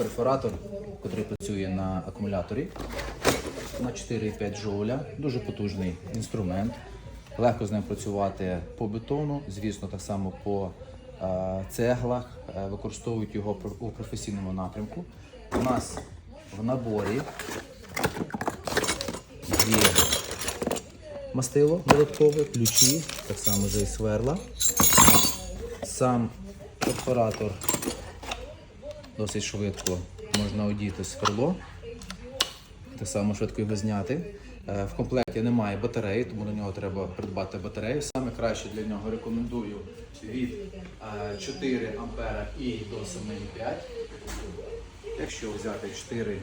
перфоратор, який працює на акумуляторі на 4,5 джоуля. Дуже потужний інструмент. Легко з ним працювати по бетону, звісно, так само по е, цеглах. Е, використовують його у професійному напрямку. У нас в наборі є мастило додаткове, ключі, так само вже і сверла. Сам перфоратор досить швидко можна одіти сверло, так само швидко його зняти. Е, В комплекті немає батареї, тому на нього треба придбати батарею. Саме краще для нього рекомендую від е, 4 ампера і до 7,5. Якщо взяти 4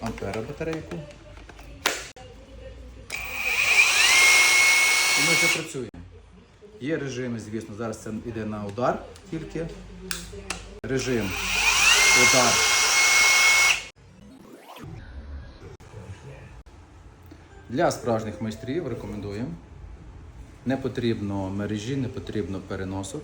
ампера батарейку, і ми вже працюємо. Є режими, звісно, зараз це йде на удар тільки. Режим удар. Для справжніх майстрів рекомендуємо. Не потрібно мережі, не потрібно переносок.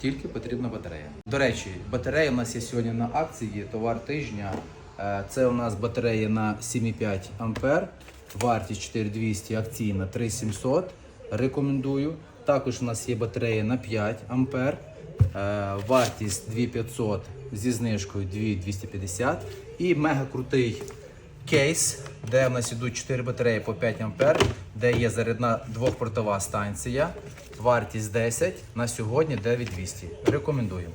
Тільки потрібна батарея. До речі, батарея у нас є сьогодні на акції, товар тижня. Е, Це у нас батарея на 7,5 ампер, вартість 4200, акційна 3700. Рекомендую. Також у нас є батарея на 5 ампер, вартість 2500 зі знижкою 2250. І мега крутий кейс, де в нас ідуть 4 батареї по 5 ампер, де є зарядна двохпортова станція. Вартість 10 на сьогодні 9200. Рекомендуємо.